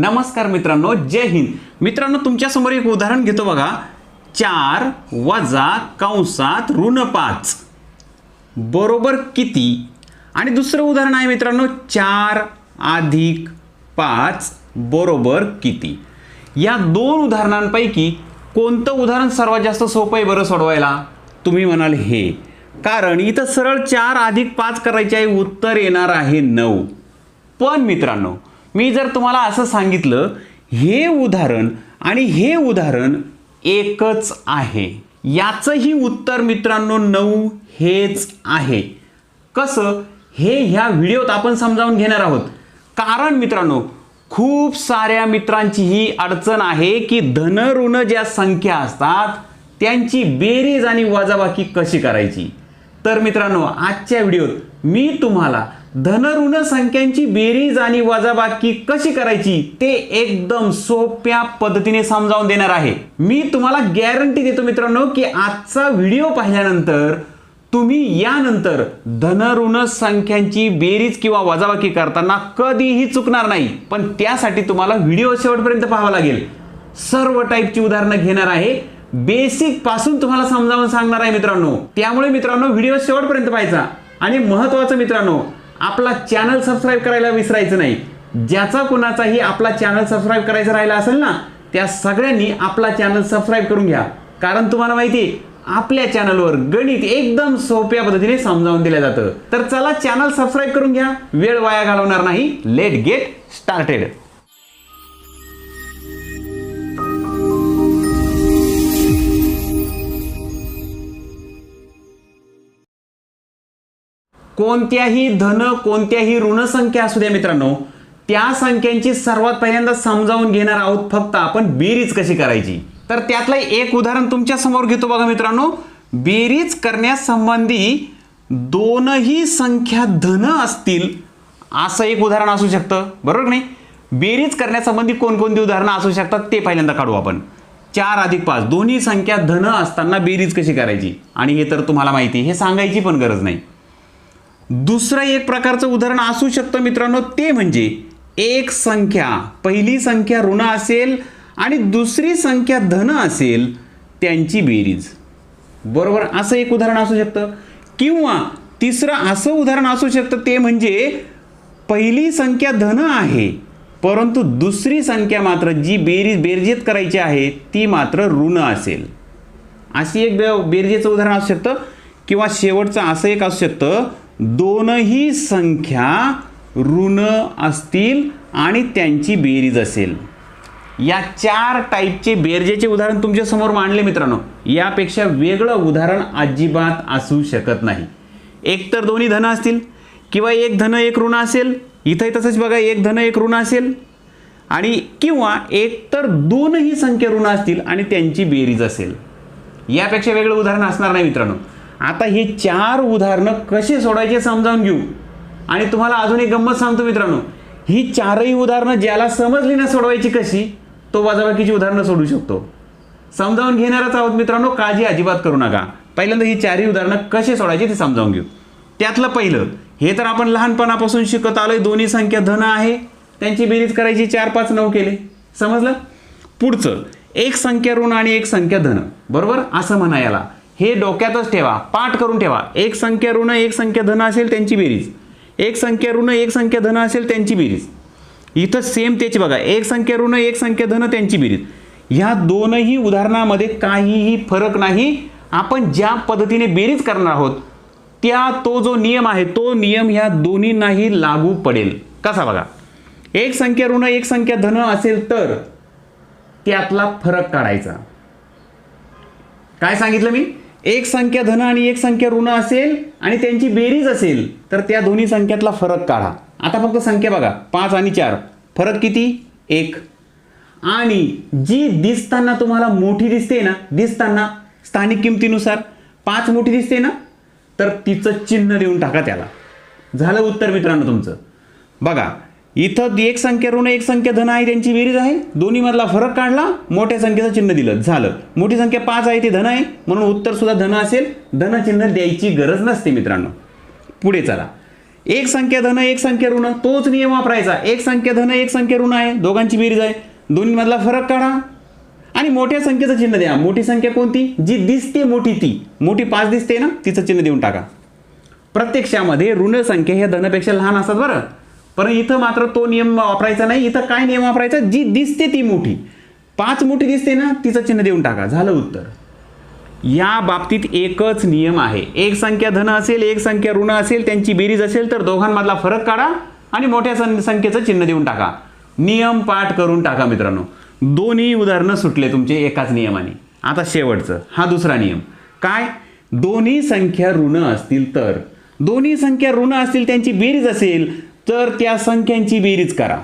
नमस्कार मित्रांनो जय हिंद. मित्रांनो तुमच्यासमोर एक उदाहरण घेतो बघा. चार वजा कंसात ऋण पाच. बरोबर किती? आणि दुसरं उदाहरण आहे मित्रांनो चार अधिक पाच बरोबर किती? या दोन उदाहरणांपैकी कोणतं उदाहरण सर्वात जास्त सोपं आहे बरं सोडवायला? तुम्ही म्हणाल हे. कारण इथं सरळ चार अधिक पाच करायचे आहे उत्तर येणार आहे नऊ. पण मित्रांनो मी जर तुम्हाला असं सांगितलं हे उदाहरण आणि हे उदाहरण एकच आहे. याचंही उत्तर मित्रांनो नऊ हेच आहे. कसं? हे ह्या व्हिडिओत आपण समजावून घेणार आहोत. कारण मित्रांनो खूप साऱ्या मित्रांची ही अडचण आहे की धन ऋण ज्या संख्या असतात त्यांची बेरीज आणि वजाबाकी कशी करायची? तर मित्रांनो आजच्या व्हिडिओत मी तुम्हाला धन ऋण संख्यांची बेरीज आणि वजाबाकी कशी करायची ते एकदम सोप्या पद्धतीने समजावून देणार आहे. मी तुम्हाला गॅरंटी देतो मित्रांनो की आजचा व्हिडिओ पाहिल्यानंतर तुम्ही यानंतर धनऋण संख्यांची बेरीज किंवा वजाबाकी करताना कधीही चुकणार नाही. पण त्यासाठी तुम्हाला व्हिडिओ शेवटपर्यंत पाहावा लागेल. सर्व टाईपची उदाहरणं घेणार आहे. बेसिकपासून तुम्हाला समजावून सांगणार आहे मित्रांनो. त्यामुळे मित्रांनो व्हिडिओ शेवटपर्यंत पाहायचा. आणि महत्वाचं मित्रांनो आपला चॅनल सबस्क्राईब करायला विसरायचं नाही. ज्याचा कुणाचाही आपला चॅनल सबस्क्राईब करायचा राहिला असेल ना त्या सगळ्यांनी आपला चॅनल सबस्क्राईब करून घ्या. कारण तुम्हाला माहिती आहे, आपल्या चॅनलवर गणित एकदम सोप्या पद्धतीने समजावून दिलं जातं. तर चला चॅनल सबस्क्राईब करून घ्या. वेळ वाया घालवणार नाही. लेट गेट स्टार्टेड कोणत्याही धन कोणत्याही ऋण संख्या असू द्या मित्रांनो त्या संख्यांची सर्वात पहिल्यांदा समजावून घेणार आहोत फक्त आपण बेरीज कशी करायची. तर त्यातलं एक उदाहरण तुमच्यासमोर घेतो बघा मित्रांनो. बेरीज करण्यासंबंधी दोनही संख्या धन असतील असं एक उदाहरण असू शकतं. बरोबर नाही? बेरीज करण्यासंबंधी कोणकोणती उदाहरणं असू शकतात ते पहिल्यांदा काढू आपण. चार अधिक पाच दोन्ही संख्या धन असताना बेरीज कशी करायची? आणि हे तर तुम्हाला माहिती हे सांगायची पण गरज नाही. दुसरं एक प्रकारचं उदाहरण असू शकतं मित्रांनो ते म्हणजे एक संख्या. पहिली संख्या ऋण असेल आणि दुसरी संख्या धन असेल त्यांची बेरीज. बरोबर? असं एक उदाहरण असू शकतं. किंवा तिसरं असं उदाहरण असू शकतं ते म्हणजे पहिली संख्या धन आहे परंतु दुसरी संख्या मात्र जी बेरीज बेरजेत करायची आहे ती मात्र ऋण असेल. अशी एक बे- बेरजेचं उदाहरण असू शकतं किंवा शेवटचं असं एक असू शकतं दोनही संख्या ऋण असतील आणि त्यांची बेरीज असेल. या चार टाईपचे बेरजेचे उदाहरण तुमच्यासमोर मांडले मित्रांनो. यापेक्षा वेगळं उदाहरण अजिबात असू शकत नाही. एक तर दोन्ही धन असतील किंवा एक धन एक ऋण असेल. इथंही तसंच बघा एक धन एक ऋण असेल. आणि किंवा एक तर दोनही संख्या ऋण असतील आणि त्यांची बेरीज असेल. यापेक्षा वेगळं उदाहरण असणार नाही मित्रांनो. आता हे चार उदाहरणं कसे सोडायचे समजावून घेऊ. आणि तुम्हाला अजून एक गंमत सांगतो मित्रांनो. ही चारही उदाहरणं ज्याला समजली ना सोडवायची कशी तो वजाबाकीची उदाहरणं सोडू शकतो. समजावून घेणारच आहोत मित्रांनो काळजी अजिबात करू नका. पहिल्यांदा ही चारही उदाहरणं कसे सोडायची ते समजावून घेऊ. त्यातलं पहिलं हे तर आपण लहानपणापासून शिकत आलोय दोन्ही संख्या धन आहे. त्यांची बेरीज करायची चार पाच नऊ केले. समजलं? पुढचं एक संख्या ऋण आणि एक संख्या धन. बरोबर? असं म्हणा याला. हे डोक्यातच ठेवा पाठ करून ठेवा. एक संख्या ऋण एक संख्या धन असेल त्यांची बेरीज. एक संख्या ऋण एक संख्या धन असेल त्यांची बेरीज. इथं सेम तेच बघा. एक संख्या ऋण एक संख्या धन त्यांची बेरीज. ह्या दोनही उदाहरणामध्ये काहीही फरक नाही. आपण ज्या पद्धतीने बेरीज करणार आहोत त्या तो जो नियम आहे तो नियम ह्या दोन्हींनाही लागू पडेल. कसा बघा? एक संख्या ऋण एक संख्या धन असेल तर त्यातला फरक काढायचा. काय सांगितलं मी? एक संख्या धन आणि एक संख्या ऋण असेल आणि त्यांची बेरीज असेल तर त्या दोन्ही संख्यातला फरक काढा. आता फक्त संख्या बघा. पाच आणि चार. फरक किती? एक. आणि जी दिसताना तुम्हाला मोठी दिसते ना दिसताना स्थानिक किमतीनुसार पाच मोठी दिसते ना तर तिचं चिन्ह देऊन टाका त्याला. झालं उत्तर मित्रांनो तुमचं. बघा. इथं एक संख्या ऋण एक संख्या धन आहे त्यांची बेरीज आहे. दोन्हीमधला फरक काढला मोठ्या संख्येचं चिन्ह दिलं. झालं. मोठी संख्या पाच आहे ती धन आहे. म्हणून उत्तर सुद्धा धन असेल. धन चिन्ह द्यायची गरज नसते मित्रांनो. पुढे चला. एक संख्या धन एक संख्या ऋण तोच नियम वापरायचा. एक संख्या धन एक संख्या ऋण आहे. दोघांची बेरीज आहे. दोन्हीमधला फरक काढा. आणि मोठ्या संख्येचं चिन्ह द्या. मोठी संख्या कोणती? जी दिसते मोठी ती. मोठी पाच दिसते ना तिचं चिन्ह देऊन टाका. प्रत्यक्षामध्ये ऋण संख्या ह्या धनापेक्षा लहान असतात बरं. पण इथं मात्र तो नियम वापरायचा नाही इथं काय नियम वापरायचा? जी दिसते ती मोठी. पाच मोठी दिसते ना तिचं चिन्ह देऊन टाका. झालं उत्तर. या बाबतीत एकच नियम आहे. एक संख्या धन असेल एक संख्या ऋण असेल त्यांची बेरीज असेल तर दोघांमधला फरक काढा आणि मोठ्या सं- संख्येचं चिन्ह देऊन टाका. नियम पाठ करून टाका मित्रांनो. दोन्ही उदाहरणं सुटले तुमचे एकाच नियमाने. आता शेवटचं. हा दुसरा नियम. काय? दोन्ही संख्या ऋण असतील तर. दोन्ही संख्या ऋण असतील त्यांची बेरीज असेल तर त्या संख्यांची बेरीज करा.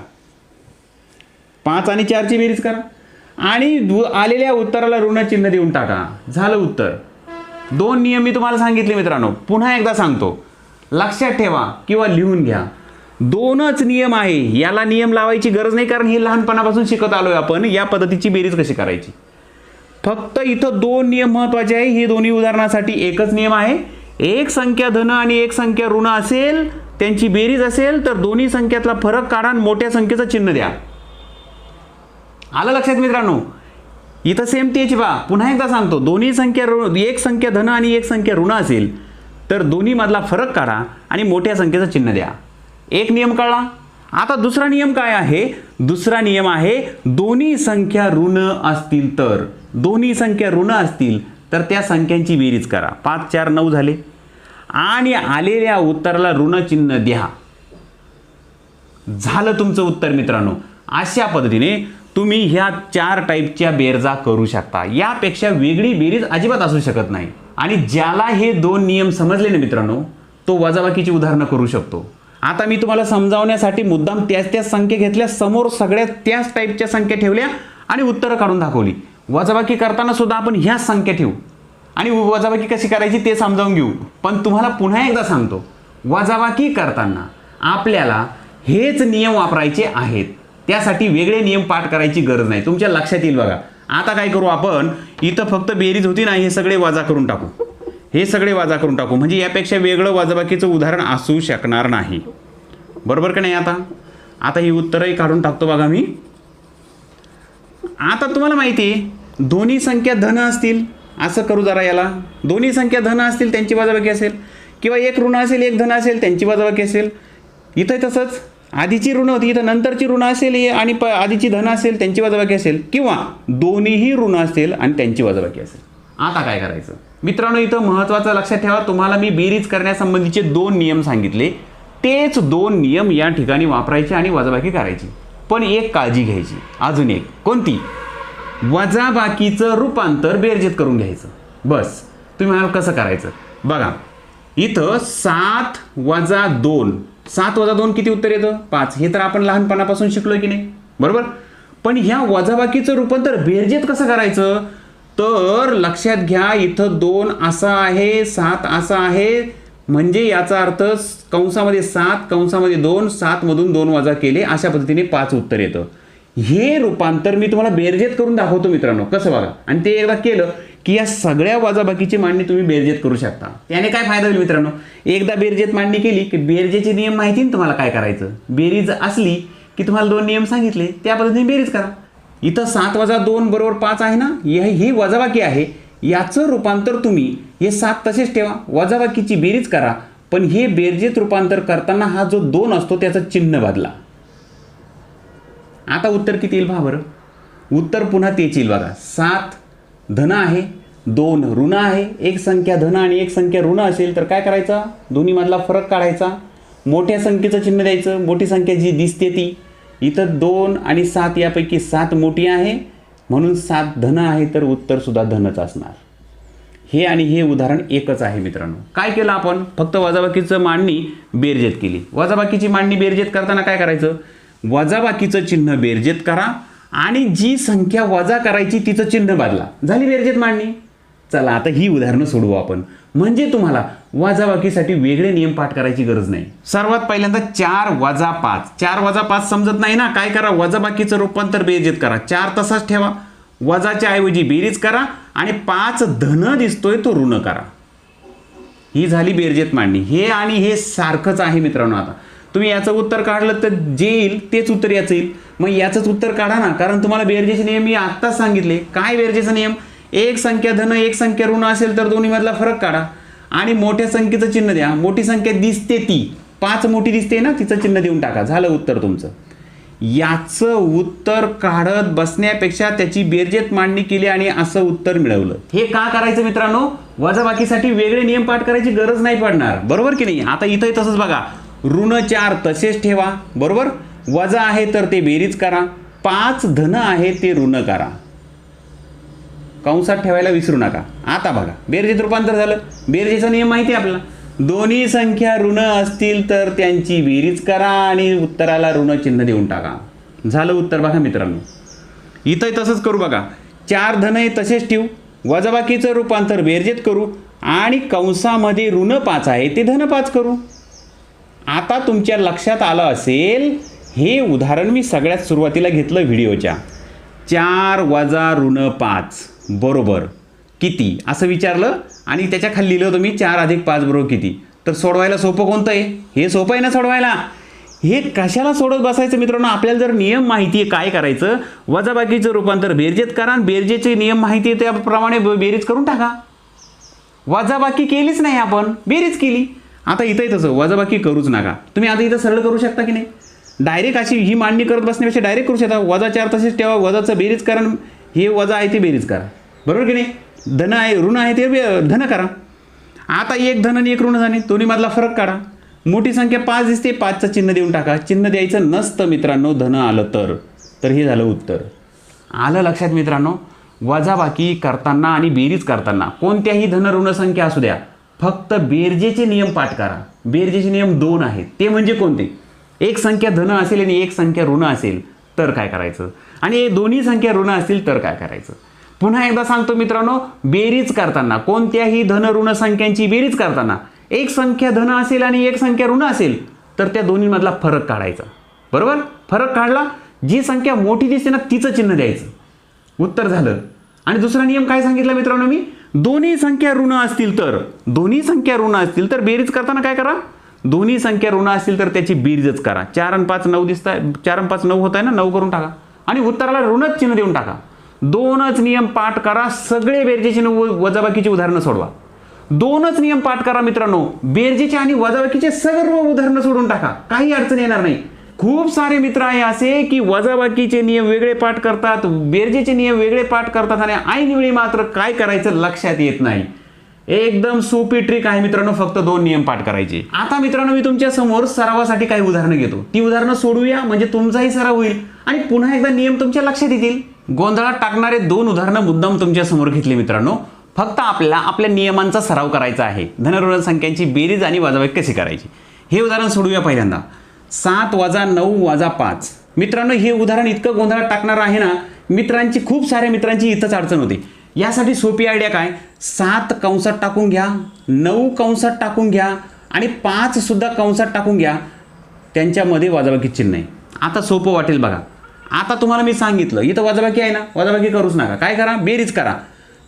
पाच आणि चारची बेरीज करा. आणि दु- आलेल्या उत्तराला ऋण चिन्ह देऊन टाका. झालं उत्तर. दोन नियम मी तुम्हाला सांगितले मित्रांनो. पुन्हा एकदा सांगतो. लक्षात ठेवा किंवा लिहून घ्या. दोनच नियम आहे. याला नियम लावायची गरज नाही कारण हे लहानपणापासून शिकत आलोय आपण. या पद्धतीची बेरीज कशी करायची? फक्त इथं दोन नियम महत्त्वाचे आहे. हे दोन्ही उदाहरणासाठी एकच नियम आहे. एक संख्या धन आणि एक संख्या ऋण असेल त्यांची बेरीज असेल तर दोन्ही संख्यातला फरक काढा आणि मोठ्या संख्येचं चिन्ह द्या. आलं लक्षात मित्रांनो? इथं सेम तेच बा. पुन्हा एकदा सांगतो. दोन्ही संख्या ऋण एक संख्या धन आणि एक संख्या ऋण असेल तर दोन्हीमधला फरक काढा आणि मोठ्या संख्येचं चिन्ह द्या. एक नियम कळला? आता दुसरा नियम काय आहे? दुसरा नियम आहे दोन्ही संख्या ऋण असतील तर दोन्ही संख्या ऋण असतील तर त्या संख्यांची बेरीज करा. पाच चार नऊ झाले. आणि आलेल्या उत्तराला ऋणचिन्ह द्या. झालं तुमचं उत्तर मित्रांनो. अशा पद्धतीने तुम्ही ह्या चार टाईपच्या बेरजा करू शकता. यापेक्षा वेगळी बेरीज अजिबात असू शकत नाही. आणि ज्याला हे दोन नियम समजले ना मित्रांनो तो वजाबाकीची उदाहरणं करू शकतो. आता मी तुम्हाला समजावण्यासाठी मुद्दाम त्याच त्याच संख्या घेतल्या समोर सगळ्या त्याच टाईपच्या संख्या ठेवल्या आणि उत्तरं काढून दाखवली. वजाबाकी करताना सुद्धा आपण ह्याच संख्या ठेवू. आणि वजाबाकी कशी करायची ते समजावून घेऊ. पण तुम्हाला पुन्हा एकदा सांगतो वजाबाकी करताना आपल्याला हेच नियम वापरायचे आहेत. त्यासाठी वेगळे नियम पाठ करायची गरज नाही. तुमच्या लक्षात येईल बघा. आता काय करू आपण इथं फक्त बेरीज होती ना हे सगळे वजा करून टाकू. हे सगळे वजा करून टाकू. म्हणजे यापेक्षा वेगळं वजाबाकीचं उदाहरण असू शकणार नाही. बरोबर का नाही आता? आता ही उत्तरही काढून टाकतो बघा मी. आता तुम्हाला माहिती आहे दोन्ही संख्या धन असतील. असं करू जरा याला. दोन्ही संख्या धन असतील त्यांची बाजाबाकी असेल. किंवा एक ऋण असेल एक धन असेल त्यांची बाजाबाकी असेल. इथं तसंच. आधीची ऋण होती इथं नंतरची ऋण असेल आणि प आधीची धन असेल त्यांची वजाबाकी असेल. किंवा दोन्हीही ऋण असेल आणि त्यांची वजाबाकी असेल. आता काय करायचं? मित्रांनो इथं महत्त्वाचं लक्षात ठेवा. तुम्हाला मी बेरीज करण्यासंबंधीचे दोन नियम सांगितले. तेच दोन नियम या ठिकाणी वापरायचे आणि वजाबाकी करायची. पण एक काळजी घ्यायची. अजून एक. कोणती? वजाबाकीचं रूपांतर बेरजेत करून घ्यायचं. बस. तुम्ही म्हणाल कसं करायचं? बघा. इथं सात वजा दोन. सात वजा दोन किती उत्तर येतं? पाच. हे तर आपण लहानपणापासून शिकलो की नाही? बरोबर? पण ह्या वजाबाकीचं रूपांतर बेरजेत कसं करायचं? तर लक्षात घ्या इथं दोन असा आहे सात असा आहे. म्हणजे याचा अर्थ कंसामध्ये सात कंसामध्ये दोन सातमधून दोन वजा केले अशा पद्धतीने पाच उत्तर येतं. हे रूपांतर मी तुम्हाला बेरजेत करून दाखवतो मित्रांनो. कसं बघा? आणि ते एकदा केलं की या सगळ्या वजाबाकीची मांडणी तुम्ही बेरजेत करू शकता. त्याने काय फायदा होईल मित्रांनो? एकदा बेरजेत मांडणी केली की बेरजेचे नियम माहिती ना तुम्हाला काय करायचं? बेरीज असली की तुम्हाला दोन नियम सांगितले त्या पद्धतीने बेरीज करा. इथं सात वजा दोन बरोबर पाच आहे ना? हे- ही वजाबाकी आहे. याचं रूपांतर तुम्ही हे सात तसेच ठेवा. वजाबाकीची बेरीज करा. पण हे बेरजेत रूपांतर करताना हा जो दोन असतो त्याचं चिन्ह बदला. आता उत्तर किती येईल पहा बरं. उत्तर पुन्हा तेच येईल बघा. सात धन आहे दोन ऋण आहे एक संख्या धन आणि एक संख्या ऋण असेल तर काय करायचा? दोन्हीमधला फरक काढायचा. मोठ्या संख्येचं चिन्ह द्यायचं. मोठी संख्या जी दिसते ती. इथं दोन आणि सात यापैकी सात मोठी आहे. म्हणून सात धन आहे तर उत्तर सुद्धा धनच असणार. हे आणि हे उदाहरण एकच आहे मित्रांनो. काय केलं आपण? फक्त वजाबाकीचं मांडणी बेरजेत केली. वजाबाकीची मांडणी बेरजेत करताना काय करायचं? वजाबाकीचं चिन्ह बेरजेत करा आणि जी संख्या वजा करायची तिचं चिन्ह बदला. झाली बेरजेत मांडणी? चला आता ही उदाहरणं सोडवू आपण. म्हणजे तुम्हाला वजाबाकीसाठी वेगळे नियम पाठ करायची गरज नाही. सर्वात पहिल्यांदा चार वजा पाच. चार वजा पाच समजत नाही ना? काय करा? वजाबाकीचं रूपांतर बेरजेत करा. चार तसाच ठेवा. वजाच्या ऐवजी बेरीज करा आणि पाच धन दिसतोय तो ऋण करा. ही झाली बेरजेत मांडणी. हे आणि हे सारखंच आहे मित्रांनो आता. तुम्ही याचं उत्तर काढलं तर जे येईल तेच उत्तर याचं येईल. मग याचंच उत्तर काढा ना कारण तुम्हाला बेरजेचे नियम मी आत्ताच सांगितले. काय बेरजेचा नियम? एक संख्या धन एक संख्या ऋण असेल तर दोन्ही मधला फरक काढा. आणि मोठ्या संख्येचं चिन्ह द्या. मोठी संख्या दिसते ती. पाच मोठी दिसते ना तिचं चिन्ह देऊन टाका. झालं उत्तर तुमचं. याचं उत्तर काढत बसण्यापेक्षा त्याची बेरजेत मांडणी केली आणि असं उत्तर मिळवलं. हे का करायचं मित्रांनो? वजाबाकीसाठी वेगळे नियम पाठ करायची गरज नाही पडणार. बरोबर की नाही? आता इथंही तसंच बघा. ऋण चार तसेच ठेवा बरोबर? वजा आहे तर ते बेरीज करा. पाच धन आहे ते ऋण करा. कंसात ठेवायला विसरू नका. आता बघा बेरजेत रूपांतर झालं. बेरजेचा नियम माहिती आहे आपला दोन्ही संख्या ऋण असतील तर त्यांची बेरीज करा आणि उत्तराला ऋण चिन्ह देऊन टाका. झालं उत्तर बघा मित्रांनो. इथंही तसंच करू बघा. चार धन हे तसेच ठेवू. वजाबाकीचं रूपांतर बेरजेत करू आणि कंसामध्ये ऋण पाच आहे ते धन पाच करू. आता तुमच्या लक्षात आलं असेल हे उदाहरण मी सगळ्यात सुरुवातीला घेतलं व्हिडिओच्या. चार वजा ऋण पाच बरोबर. किती? असं विचारलं आणि त्याच्याखाली लिहिलं होतं मी चार अधिक पाच बरोबर किती? तर सोडवायला सोपं कोणतं आहे? हे सोपं आहे ना सोडवायला? हे कशाला सोडत बसायचं मित्रांनो? आपल्याला जर नियम माहिती आहे काय करायचं वजाबाकीचं रूपांतर बेरजेत करा आणि बेरजेचे नियम माहिती आहे त्याप्रमाणे ब- बेरीज करून टाका. वजाबाकी केलीच नाही आपण बेरीज केली. आता इथंही तसं वजाबाकी करूच नका. तुम्ही आता इथं सरळ करू शकता की नाही? डायरेक्ट अशी ही मांडणी करत बसण्यापेक्षा डायरेक्ट करू शकता. वजा चार तसेच ठेवा वजाचं बेरीज करण हे वजा आहे ते बेरीज करा. बरोबर की नाही? धन आहे ऋण आहे ते धन करा. आता एक धन आणि एक ऋण झाले दोन्हीमधला फरक काढा. मोठी संख्या पाच दिसते पाचचं चिन्ह देऊन टाका. चिन्ह द्यायचं नसतं मित्रांनो धन आलं तर. तर हे झालं उत्तर. आलं लक्षात मित्रांनो? वजाबाकी करताना आणि बेरीज करताना कोणत्याही धन ऋण संख्या असू द्या. फक्त बेरजेचे नियम पाठ करा. बेरजेचे नियम दोन आहेत. ते म्हणजे कोणते? एक संख्या धन असेल आणि एक संख्या ऋण असेल तर काय करायचं? आणि हे दोन्ही संख्या ऋण असतील तर काय करायचं? पुन्हा एकदा सांगतो मित्रांनो बेरीज करताना कोणत्याही धन ऋण संख्यांची बेरीज करताना एक संख्या धन असेल आणि एक संख्या ऋण असेल तर त्या दोन्हीमधला फरक काढायचा. बरोबर? फरक काढला जी संख्या मोठी दिसते ना तिचं चिन्ह द्यायचं. उत्तर झालं. आणि दुसरा नियम काय सांगितला मित्रांनो मी? दोन्ही संख्या ऋण असतील तर दोन्ही संख्या ऋण असतील तर बेरीज करताना काय करा? दोन्ही संख्या ऋण असतील तर त्याची बेरीजच करा. चार आणि पाच नऊ दिसत आहे चार आणि पाच नऊ होत आहे ना नऊ करून टाका. आणि उत्तराला ऋणच चिन्ह देऊन टाका. दोनच नियम पाठ करा सगळे बेरजेचे वजाबाकीची उदाहरणं सोडवा. दोनच नियम पाठ करा मित्रांनो बेरजेचे आणि वजाबाकीचे सर्व उदाहरणं सोडून टाका. काही अडचण येणार नाही. खूप सारे मित्र आहे असे की वजाबाकीचे नियम वेगळे पाठ करतात बेरजेचे नियम वेगळे पाठ करतात आणि ऐनवेळी मात्र काय करायचं लक्षात येत नाही. एकदम सोपी ट्रिक आहे मित्रांनो फक्त दोन नियम पाठ करायचे. आता मित्रांनो मी तुमच्यासमोर सरावासाठी काही उदाहरणं घेतो. ती उदाहरणं सोडूया म्हणजे तुमचाही सराव होईल. आणि पुन्हा एकदा नियम तुमच्या लक्षात येतील. गोंधळात टाकणारे दोन उदाहरणं मुद्दाम तुमच्यासमोर घेतली मित्रांनो. फक्त आपल्याला आपल्या नियमांचा सराव करायचा आहे. धनऋण संख्यांची बेरीज आणि वजाबाकी कशी करायची? हे उदाहरण सोडूया पहिल्यांदा. सात वजा नऊ वजा पाच. मित्रांनो हे उदाहरण इतकं गोंधळात टाकणार आहे ना मित्रांची खूप साऱ्या मित्रांची इथंच अडचण होती. यासाठी सोपी आयडिया काय? सात कंसात टाकून घ्या नऊ कंसात टाकून घ्या आणि पाचसुद्धा कंसात टाकून घ्या. त्यांच्यामध्ये वजाबाकी चिन्ह आहे. आता सोपं वाटेल बघा. आता तुम्हाला मी सांगितलं इथं वजाबाकी आहे ना वजाबाकी करूच नका. काय करा? बेरीज करा.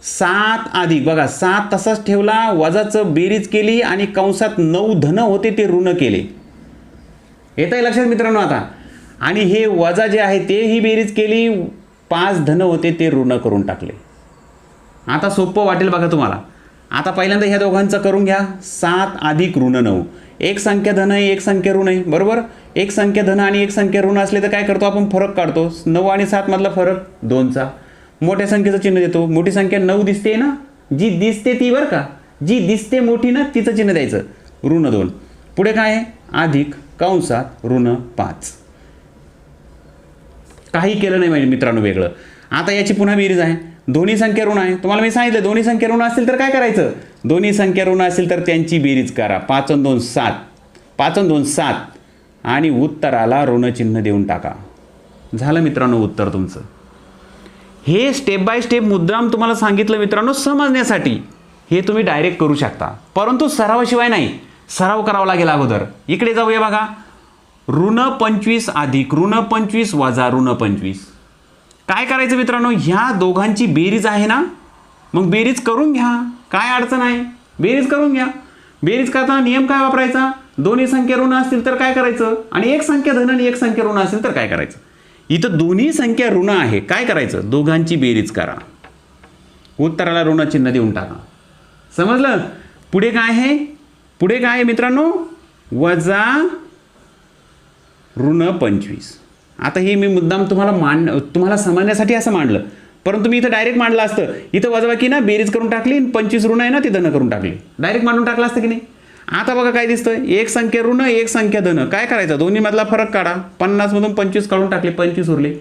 सात अधिक बघा सात तसाच ठेवला वजाचं बेरीज केली आणि कंसात नऊ धन होते ते ऋण केले. येत आहे लक्षात मित्रांनो आता. आणि हे वजा जे आहे ते ही बेरीज केली. पाच धन होते ते ऋण करून टाकले. आता सोपं वाटेल बघा तुम्हाला. आता पहिल्यांदा ह्या दोघांचं करून घ्या. सात अधिक ऋण नऊ. एक संख्या धन आहे एक संख्या ऋण आहे. बरोबर? एक संख्या धन आणि एक संख्या ऋण असले तर काय करतो आपण? फरक काढतो. नऊ आणि सात मधला फरक दोनचा. मोठ्या संख्येचं चिन्ह देतो. मोठी संख्या नऊ दिसते ना? जी दिसते ती बरं का? जी दिसते मोठी ना तिचं चिन्ह द्यायचं. ऋण दोन. पुढे काय आहे? अधिक. कंसात ऋण पाच. काही केलं नाही म्हणजे मित्रांनो वेगळं. आता याची पुन्हा बेरीज आहे. दोन्ही संख्या ऋण आहे. तुम्हाला मी सांगितलं दोन्ही संख्या ऋण असतील तर काय करायचं? दोन्ही संख्या ऋण असेल तर त्यांची बेरीज करा. पाच अन दोन सात. पाच अन दोन सात. आणि उत्तराला ऋणचिन्ह देऊन टाका. झालं मित्रांनो उत्तर तुमचं. हे स्टेप बाय स्टेप मुद्राम तुम्हाला सांगितलं मित्रांनो समजण्यासाठी. हे तुम्ही डायरेक्ट करू शकता. परंतु सरावाशिवाय नाही. सराव करावा लागेल अगोदर. इकडे जाऊया बघा. ऋण पंचवीस अधिक ऋण पंचवीस वजा ऋण पंचवीस. काय करायचं मित्रांनो? ह्या दोघांची बेरीज आहे ना? मग बेरीज करून घ्या. काय अडचण आहे? बेरीज करून घ्या. बेरीज करताना नियम काय वापरायचा? दोन्ही संख्या ऋण असतील तर काय करायचं? आणि एक संख्या धन आणि एक संख्या ऋण असेल तर काय करायचं? इथं दोन्ही संख्या ऋण आहे. काय करायचं? दोघांची बेरीज करा. उत्तराला ऋण चिन्ह देऊन टाका. समजलं? पुढे काय आहे? पुढे काय आहे मित्रांनो? वजा ऋण पंचवीस. आता हे मी मुद्दाम तुम्हाला मांड तुम्हाला समजण्यासाठी असं मांडलं. परंतु मी इथं डायरेक्ट मांडलं असतं. इथं वजाबाकी ना बेरीज करून टाकली आणि पंचवीस ऋण आहे ना ती धन करून टाकली. डायरेक्ट मांडून टाकलं असतं की नाही? आता बघा काय दिसतं एक संख्या ऋण एक संख्या धन. काय करायचं? दोन्हीमधला फरक काढा. पन्नासमधून पंचवीस काढून टाकले पंचवीस उरले.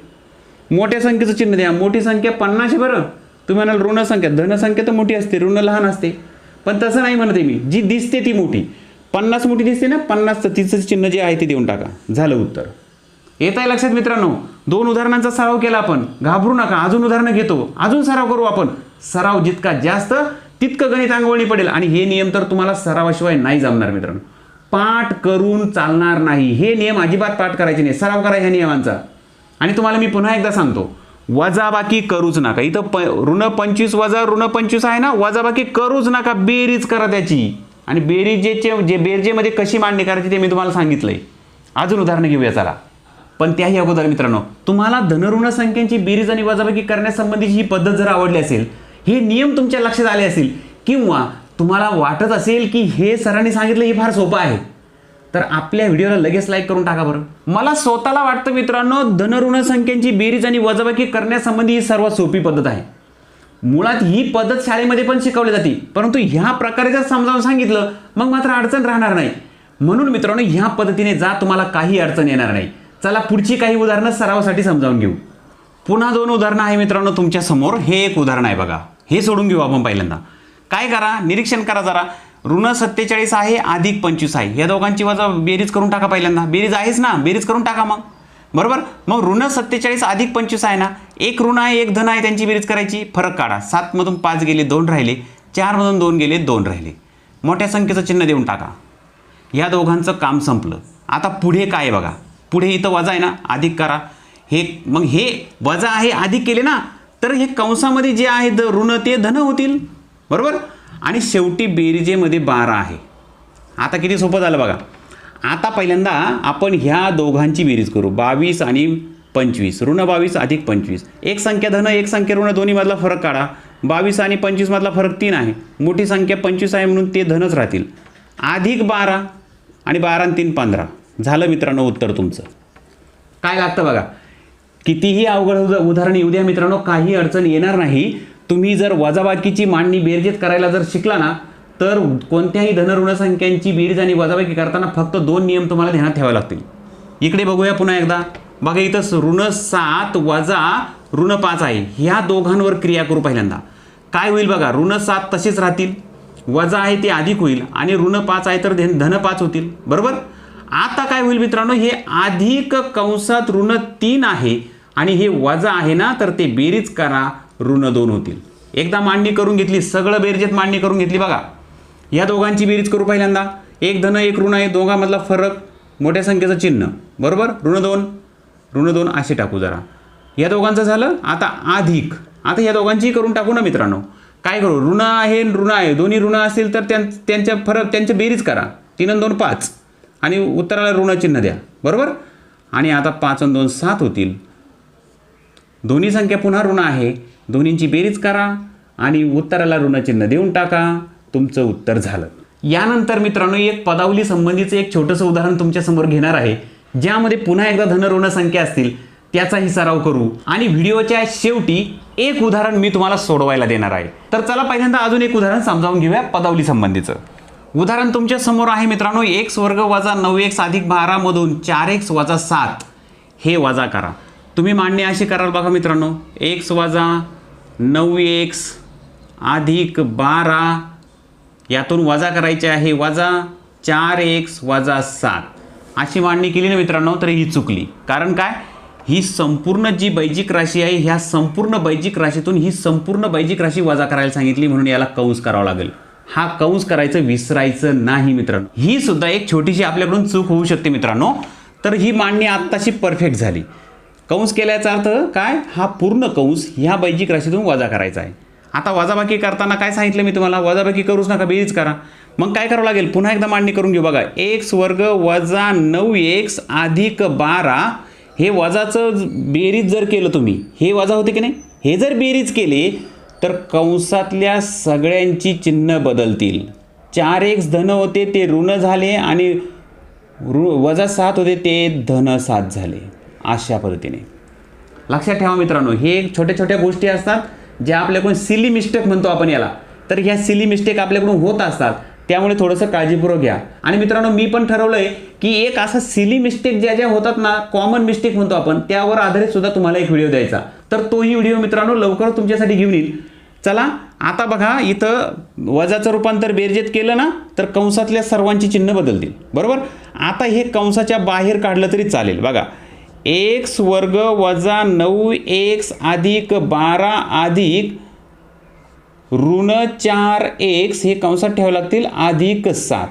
मोठ्या संख्येचं चिन्ह द्या. मोठी संख्या पन्नास आहे बरं. तुम्ही म्हणाल ऋण संख्या. धन संख्या तर मोठी असते. ऋण लहान असते. पण तसं नाही म्हणते मी. जी दिसते ती मोठी. पन्नास मोठी दिसते ना पन्नासचं तिचं चिन्ह जे आहे ते देऊन टाका. झालं उत्तर. येत आहे लक्षात मित्रांनो. दोन उदाहरणांचा सराव केला आपण. घाबरू नका. अजून उदाहरणं घेतो. अजून सराव करू आपण. सराव जितका जास्त तितकं गणित अंगवळणी पडेल. आणि हे नियम तर तुम्हाला सरावाशिवाय नाही जमणार मित्रांनो. पाठ करून चालणार नाही. हे नियम अजिबात पाठ करायचे नाही. सराव करा ह्या नियमांचा. आणि तुम्हाला मी पुन्हा एकदा सांगतो. वजाबाकी करूच नका. इथं प ऋण पंचवीस वजा ऋण पंचवीस आहे ना वजाबाकी करूच नका बेरीज करा त्याची. आणि बेरीजेचे जे बेरजेमध्ये कशी मांडणी करायची ते मी तुम्हाला सांगितलंय. अजून उदाहरणं घेऊया चला. पण त्याही अगोदर मित्रांनो तुम्हाला धनऋण संख्यांची बेरीज आणि वजाबाकी करण्यासंबंधीची ही पद्धत जर आवडली असेल हे नियम तुमच्या लक्षात आले असेल किंवा तुम्हाला वाटत असेल की हे सरांनी सांगितलं हे फार सोपं आहे. तर आपल्या व्हिडिओला लगेच लाईक करून टाका बरं. मला स्वतःला वाटतं मित्रांनो धनऋण संख्यांची बेरीज आणि वजाबाकी करण्यासंबंधी ही सर्वात सोपी पद्धत आहे. मुळात ही पद्धत शाळेमध्ये पण शिकवली जाते. परंतु ह्या प्रकारे जर समजावून सांगितलं मग मात्र अडचण राहणार नाही. म्हणून मित्रांनो ह्या पद्धतीने जा तुम्हाला काही अडचण येणार नाही. चला पुढची काही उदाहरणं सरावासाठी समजावून घेऊ. पुन्हा दोन उदाहरणं आहे मित्रांनो तुमच्यासमोर. हे एक उदाहरण आहे बघा. हे सोडून घेऊ आपण पहिल्यांदा. काय करा? निरीक्षण करा जरा. ऋण सत्तेचाळीस आहे अधिक पंचवीस आहे. या दोघांची वजा बेरीज करून टाका पहिल्यांदा. बेरीज आहेच ना? बेरीज करून टाका मग. बरोबर? मग ऋण सत्तेचाळीस अधिक पंचवीस आहे ना? एक ऋण आहे एक धन आहे त्यांची बेरीज करायची. फरक काढा. सातमधून पाच गेले दोन राहिले. चारमधून दोन गेले दोन राहिले. मोठ्या संख्येचं चिन्ह देऊन टाका. या दोघांचं काम संपलं. आता पुढे काय आहे बघा? पुढे इथं वजा आहे ना? अधिक करा. हे मग हे वजा आहे अधिक केले ना? तर हे कंसामध्ये जे आहे द ऋण ते धन होतील. बरोबर? आणि शेवटी बेरीजेमध्ये बारा आहे. आता किती सोपं झालं बघा. आता पहिल्यांदा आपण ह्या दोघांची बेरीज करू. बावीस आणि पंचवीस. ऋण बावीस अधिक पंचवीस. एक संख्या धन एक संख्या ऋण दोन्हीमधला फरक काढा. बावीस आणि पंचवीसमधला फरक तीन आहे. मोठी संख्या पंचवीस आहे म्हणून ते धनच राहतील. अधिक बारा आणि बारा आणि तीन पंधरा. झालं मित्रांनो उत्तर तुमचं. काय लागतं बघा. कितीही अवघड उदाहरण येऊ द्या मित्रांनो. काही अडचण येणार नाही. तुम्ही जर वजाबाकीची मांडणी बेरजेत करायला जर शिकला ना तर कोणत्याही धनऋण संख्यांची बेरीज आणि वजाबाकी करताना फक्त दोन नियम तुम्हाला ध्यानात ठेवावे लागतील. इकडे बघूया पुन्हा एकदा. बघा इथं स- ऋण सात वजा ऋण पाच आहे. ह्या दोघांवर क्रिया करू पहिल्यांदा. काय होईल बघा ऋण सात तसेच राहतील. वजा आहे ते अधिक होईल आणि ऋण पाच आहे तर धन धन पाच होतील. बरोबर? आता काय होईल मित्रांनो हे अधिक कंसात ऋण तीन आहे आणि हे वजा आहे ना तर ते बेरीज करा. ऋण दोन होतील. एकदा मांडणी करून घेतली सगळं बेरजेत मांडणी करून घेतली बघा. या दोघांची बेरीज करू पहिल्यांदा. एक धन एक ऋण आहे दोघांमधला फरक मोठ्या संख्येचं चिन्ह. बरोबर? ऋण दोन. ऋण दोन असे टाकू जरा. या दोघांचं झालं आता अधिक. आता या दोघांचीही करून टाकू ना मित्रांनो. काय करू? ऋण आहे ऋण आहे. दोन्ही ऋण असतील तर त्यां त्यांच्या फरक त्यांच्या बेरीज करा. तीन आणि दोन पाच. आणि उत्तराला ऋण चिन्ह द्या. बरोबर? आणि आता पाच आणि दोन सात होतील. दोन्ही संख्या पुन्हा ऋण आहे. दोन्हींची बेरीज करा आणि उत्तराला ऋणचिन्ह देऊन टाका. तुमचं उत्तर झालं. यानंतर मित्रांनो एक पदावली संबंधीचं एक छोटंसं उदाहरण तुमच्यासमोर घेणार आहे. ज्यामध्ये पुन्हा एकदा धन ऋण संख्या असतील त्याचाही सराव करू. आणि व्हिडिओच्या शेवटी एक उदाहरण मी तुम्हाला सोडवायला देणार आहे. तर चला पहिल्यांदा अजून एक उदाहरण समजावून घेऊया पदावली संबंधीचं. उदाहरण तुमच्यासमोर आहे मित्रांनो एक्स वर्ग वजा नऊ एक्स अधिक बारामधून चार एक्स वजा सात. हे वजा करा. तुम्ही मांडणी अशी कराल बघा मित्रांनो एक्स वजा नऊ एक्स अधिक बारा यातून वजा करायचे आहे. वजा चार एक्स वजा सात. अशी मांडणी केली ना मित्रांनो तर ही चुकली. कारण काय? ही संपूर्ण जी बैजिक राशी आहे ह्या संपूर्ण बैजिक राशीतून ही संपूर्ण बैजिक राशी वजा करायला सांगितली म्हणून याला कंस करावा लागेल. हा कंस करायचं विसरायचं नाही मित्रांनो. ही सुद्धा एक छोटीशी आपल्याकडून चूक होऊ शकते मित्रांनो. तर ही मांडणी आत्ताशी परफेक्ट झाली. कंस केल्याचा अर्थ काय? हा पूर्ण कंस ह्या बैजिक राशीतून वजा करायचा आहे. आता वजाबाकी करताना काय सांगितलं मी तुम्हाला? वजाबाकी करूच नका बेरीज करा. मग काय करावं लागेल? पुन्हा एकदा मांडणी करून घेऊ बघा. एक्स वर्ग वजा नऊ एक्स अधिक बारा. हे वजाचं बेरीज जर केलं तुम्ही हे वजा होते की नाही? हे जर बेरीज केले तर कंसातल्या सगळ्यांची चिन्ह बदलतील. चार एक्स धन होते ते ऋण झाले आणि ऋ वजा सात होते ते धन सात झाले. अशा पद्धतीने. लक्षात ठेवा मित्रांनो हे छोट्या छोट्या गोष्टी असतात ज्या आपल्याकडून सिली मिस्टेक म्हणतो आपण याला. तर ह्या सिली मिस्टेक आपल्याकडून होत असतात त्यामुळे थोडंसं काळजीपूर्वक घ्या. आणि मित्रांनो मी पण ठरवलंय की एक असा सिली मिस्टेक ज्या ज्या होतात ना कॉमन मिस्टेक म्हणतो आपण त्यावर आधारित सुद्धा तुम्हाला एक व्हिडिओ द्यायचा. तर तोही व्हिडिओ मित्रांनो लवकर तुमच्यासाठी घेऊन येईल. चला आता बघा इथं वजाचं रूपांतर बेरजेत केलं ना तर कंसातल्या सर्वांची चिन्ह बदलतील. बरोबर? आता हे कंसाच्या बाहेर काढलं तरी चालेल. बघा एक्स वर्ग वजा नऊ एक्स अधिक बारा अधिक ऋण चार एक्स हे कंसात ठेवावे लागतील अधिक सात.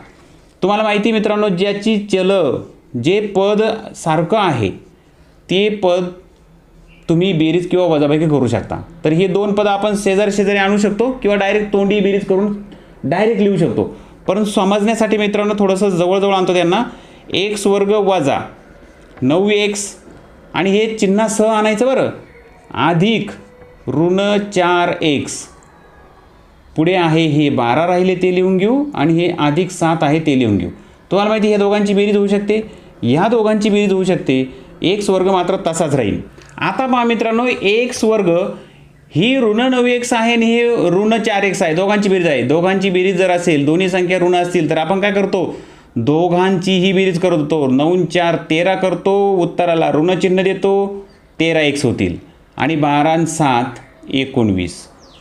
तुम्हाला माहिती आहे मित्रांनो ज्याची चल जे पद सारखं आहे ते पद तुम्ही बेरीज किंवा वजाबाकी करू शकता. तर हे दोन पदं आपण शेजारी शेजारी आणू शकतो किंवा डायरेक्ट तोंडी बेरीज करून डायरेक्ट लिहू शकतो. परंतु समजण्यासाठी मित्रांनो थोडंसं जवळजवळ आणतो त्यांना. एक्स वर्ग वजा नऊ एक्स आणि हे चिन्हासह आणायचं बरं. अधिक ऋण चार एक्स पुढे आहे हे बारा राहिले ते लिहून घेऊ आणि हे अधिक सात आहे ते लिहून घेऊ. तुम्हाला माहिती ह्या दोघांची बेरीज होऊ शकते. ह्या दोघांची बेरीज होऊ शकते. एक्स वर्ग मात्र तसाच राहील. आता पहा मित्रांनो एक्स वर्ग ही ऋण नऊ एक्स आहे आणि हे ऋण चार एक्स आहे. दोघांची बेरीज आहे. दोघांची बेरीज जर असेल दोन्ही संख्या ऋण असतील तर आपण काय करतो? दोघांचीही बेरीज करत होतो. नऊ चार तेरा करतो उत्तराला ऋणचिन्ह देतो तेरा एक्स होतील. आणि बारा सात एकोणवीस.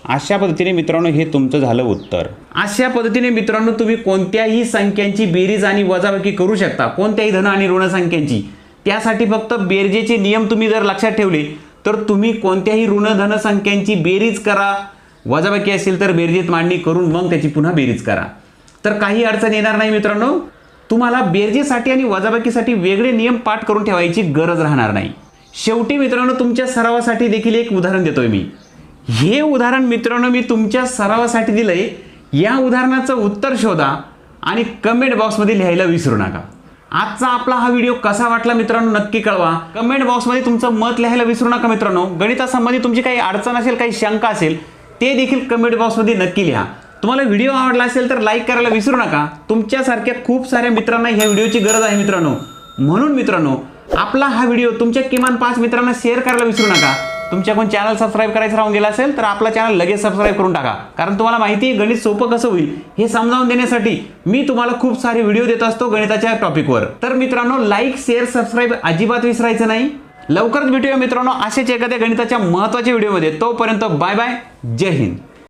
अशा पद्धतीने मित्रांनो हे तुमचं झालं उत्तर. अशा पद्धतीने मित्रांनो तुम्ही कोणत्याही संख्यांची बेरीज आणि वजाबाकी करू शकता. कोणत्याही धन आणि ऋण संख्यांची. त्यासाठी फक्त बेरजेचे नियम तुम्ही जर लक्षात ठेवले तर तुम्ही कोणत्याही ऋण धन संख्यांची बेरीज करा. वजाबाकी असेल तर बेरजेत मांडणी करून मग त्याची पुन्हा बेरीज करा. तर काही अडचण येणार नाही मित्रांनो. तुम्हाला बेरजेसाठी आणि वजाबाकीसाठी वेगळे नियम पाठ करून ठेवायची गरज राहणार नाही. शेवटी मित्रांनो तुमच्या सरावासाठी देखील एक उदाहरण देतोय मी. हे उदाहरण मित्रांनो मी तुमच्या सरावासाठी दिलंय. या उदाहरणाचं उत्तर शोधा आणि कमेंट बॉक्समध्ये लिहायला विसरू नका. आजचा आपला हा व्हिडिओ कसा वाटला मित्रांनो नक्की कळवा. कमेंट बॉक्समध्ये तुमचं मत लिहायला विसरू नका मित्रांनो. गणितासंबंधी तुमची काही अडचण असेल काही शंका असेल ते देखील कमेंट बॉक्समध्ये नक्की लिहा. तुम्हाला व्हिडिओ आवडला असेल तर लाईक करायला विसरू नका. तुमच्यासारख्या खूप साऱ्या मित्रांना ह्या व्हिडिओची गरज आहे मित्रांनो. म्हणून मित्रांनो आपला हा व्हिडिओ तुमच्या किमान पाच मित्रांना शेअर करायला विसरू नका. तुमच्याकडून चॅनल सबस्क्राईब करायचं राहून गेला असेल तर आपला चॅनल लगेच सबस्क्राईब करून टाका. कारण तुम्हाला माहिती आहे गणित सोपं कसं होईल हे समजावून देण्यासाठी मी तुम्हाला खूप सारे व्हिडिओ देत असतो गणिताच्या टॉपिकवर. तर मित्रांनो लाईक शेअर सबस्क्राईब अजिबात विसरायचं नाही. लवकरच भेटूया मित्रांनो असेच एखाद्या गणिताच्या महत्त्वाच्या व्हिडिओमध्ये. तोपर्यंत बाय बाय. जय हिंद.